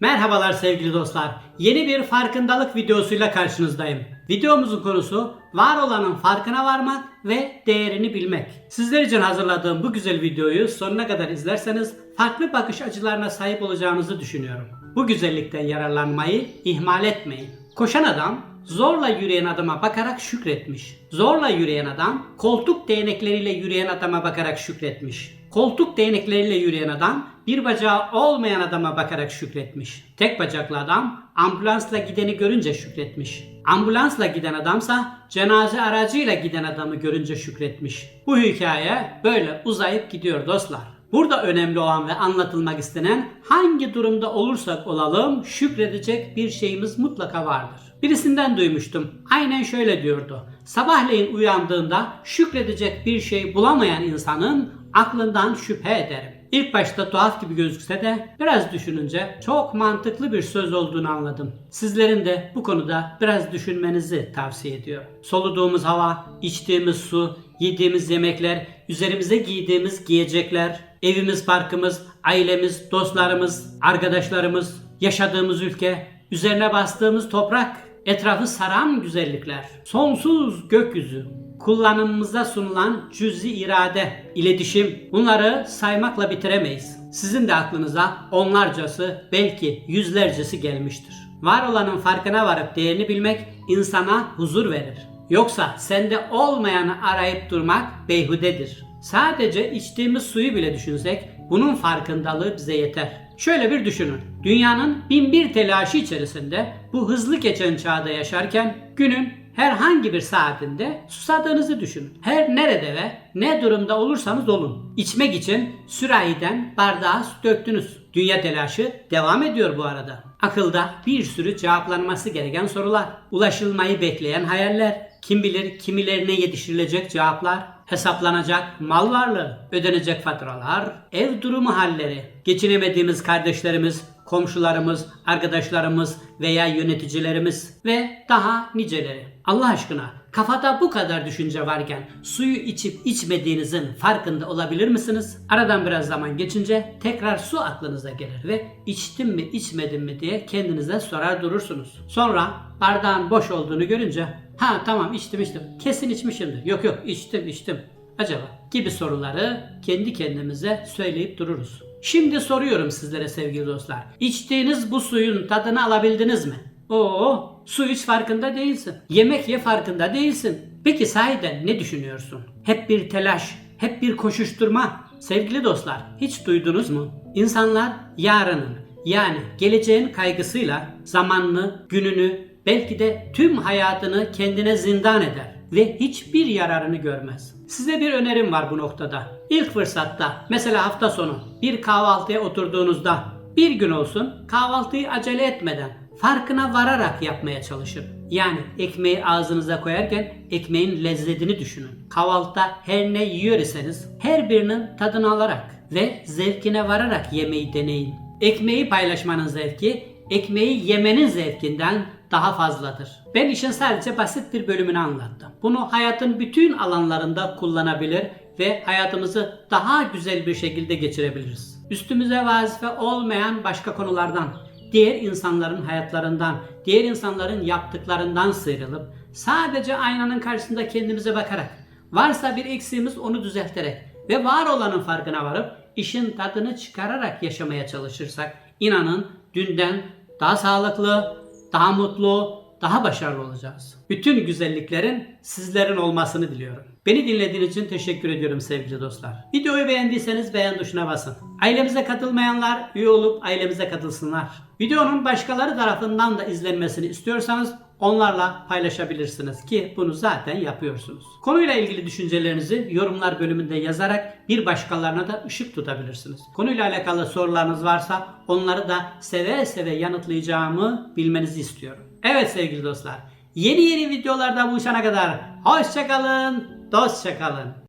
Merhabalar sevgili dostlar. Yeni bir farkındalık videosuyla karşınızdayım. Videomuzun konusu var olanın farkına varmak ve değerini bilmek. Sizler için hazırladığım bu güzel videoyu sonuna kadar izlerseniz farklı bakış açılarına sahip olacağınızı düşünüyorum. Bu güzellikten yararlanmayı ihmal etmeyin. Koşan adam zorla yürüyen adama bakarak şükretmiş. Zorla yürüyen adam koltuk değnekleriyle yürüyen adama bakarak şükretmiş. Koltuk değnekleriyle yürüyen adam bir bacağı olmayan adama bakarak şükretmiş. Tek bacaklı adam ambulansla gideni görünce şükretmiş. Ambulansla giden adamsa cenaze aracıyla giden adamı görünce şükretmiş. Bu hikaye böyle uzayıp gidiyor dostlar. Burada önemli olan ve anlatılmak istenen hangi durumda olursak olalım şükredecek bir şeyimiz mutlaka vardır. Birisinden duymuştum. Aynen şöyle diyordu. Sabahleyin uyandığında şükredecek bir şey bulamayan insanın aklından şüphe ederim. İlk başta tuhaf gibi gözükse de biraz düşününce çok mantıklı bir söz olduğunu anladım. Sizlerin de bu konuda biraz düşünmenizi tavsiye ediyorum. Soluduğumuz hava, içtiğimiz su, yediğimiz yemekler, üzerimize giydiğimiz giyecekler, evimiz, parkımız, ailemiz, dostlarımız, arkadaşlarımız, yaşadığımız ülke, üzerine bastığımız toprak, etrafı saran güzellikler, sonsuz gökyüzü, kullanımımıza sunulan cüzi irade, iletişim bunları saymakla bitiremeyiz. Sizin de aklınıza onlarcası belki yüzlercesi gelmiştir. Var olanın farkına varıp değerini bilmek insana huzur verir. Yoksa sende olmayanı arayıp durmak beyhudedir. Sadece içtiğimiz suyu bile düşünsek bunun farkındalığı bize yeter. Şöyle bir düşünün. Dünyanın bin bir telaşı içerisinde bu hızlı geçen çağda yaşarken günün herhangi bir saatinde susadığınızı düşünün. Her nerede ve ne durumda olursanız olun. İçmek için sürahiden bardağa su döktünüz. Dünya telaşı devam ediyor bu arada. Akılda bir sürü cevaplanması gereken sorular. Ulaşılmayı bekleyen hayaller. Kim bilir kimilerine yetiştirilecek cevaplar. Hesaplanacak mal varlığı, ödenecek faturalar, ev durumu halleri, geçinemediğimiz kardeşlerimiz, komşularımız, arkadaşlarımız veya yöneticilerimiz ve daha niceleri. Allah aşkına kafada bu kadar düşünce varken suyu içip içmediğinizin farkında olabilir misiniz? Aradan biraz zaman geçince tekrar su aklınıza gelir ve içtim mi içmedim mi diye kendinize sorar durursunuz. Sonra bardağın boş olduğunu görünce ha tamam içtim içtim kesin içmişimdir. Yok yok içtim içtim. Acaba gibi soruları kendi kendimize söyleyip dururuz. Şimdi soruyorum sizlere sevgili dostlar. İçtiğiniz bu suyun tadını alabildiniz mi? Oo, su iç farkında değilsin. Yemek ye farkında değilsin. Peki sahiden ne düşünüyorsun? Hep bir telaş, hep bir koşuşturma. Sevgili dostlar, hiç duydunuz mu? İnsanlar yarının yani geleceğin kaygısıyla zamanını, gününü, belki de tüm hayatını kendine zindan eder ve hiçbir yararını görmez. Size bir önerim var bu noktada. İlk fırsatta mesela hafta sonu bir kahvaltıya oturduğunuzda bir gün olsun kahvaltıyı acele etmeden farkına vararak yapmaya çalışın. Yani ekmeği ağzınıza koyarken ekmeğin lezzetini düşünün. Kahvaltıda her ne yiyor iseniz her birinin tadını alarak ve zevkine vararak yemeği deneyin. Ekmeği paylaşmanın zevki ekmeği yemenin zevkinden daha fazladır. Ben işin sadece basit bir bölümünü anlattım. Bunu hayatın bütün alanlarında kullanabilir ve hayatımızı daha güzel bir şekilde geçirebiliriz. Üstümüze vazife olmayan başka konulardan, diğer insanların hayatlarından, diğer insanların yaptıklarından sıyrılıp sadece aynanın karşısında kendimize bakarak, varsa bir eksiğimiz onu düzelterek ve var olanın farkına varıp işin tadını çıkararak yaşamaya çalışırsak inanın dünden daha sağlıklı, daha mutlu, daha başarılı olacağız. Bütün güzelliklerin sizlerin olmasını diliyorum. Beni dinlediğiniz için teşekkür ediyorum sevgili dostlar. Videoyu beğendiyseniz beğen tuşuna basın. Ailemize katılmayanlar üye olup ailemize katılsınlar. Videonun başkaları tarafından da izlenmesini istiyorsanız onlarla paylaşabilirsiniz ki bunu zaten yapıyorsunuz. Konuyla ilgili düşüncelerinizi yorumlar bölümünde yazarak bir başkalarına da ışık tutabilirsiniz. Konuyla alakalı sorularınız varsa onları da seve seve yanıtlayacağımı bilmenizi istiyorum. Evet sevgili dostlar, yeni yeni videolarda buluşana kadar hoşçakalın, dostça kalın.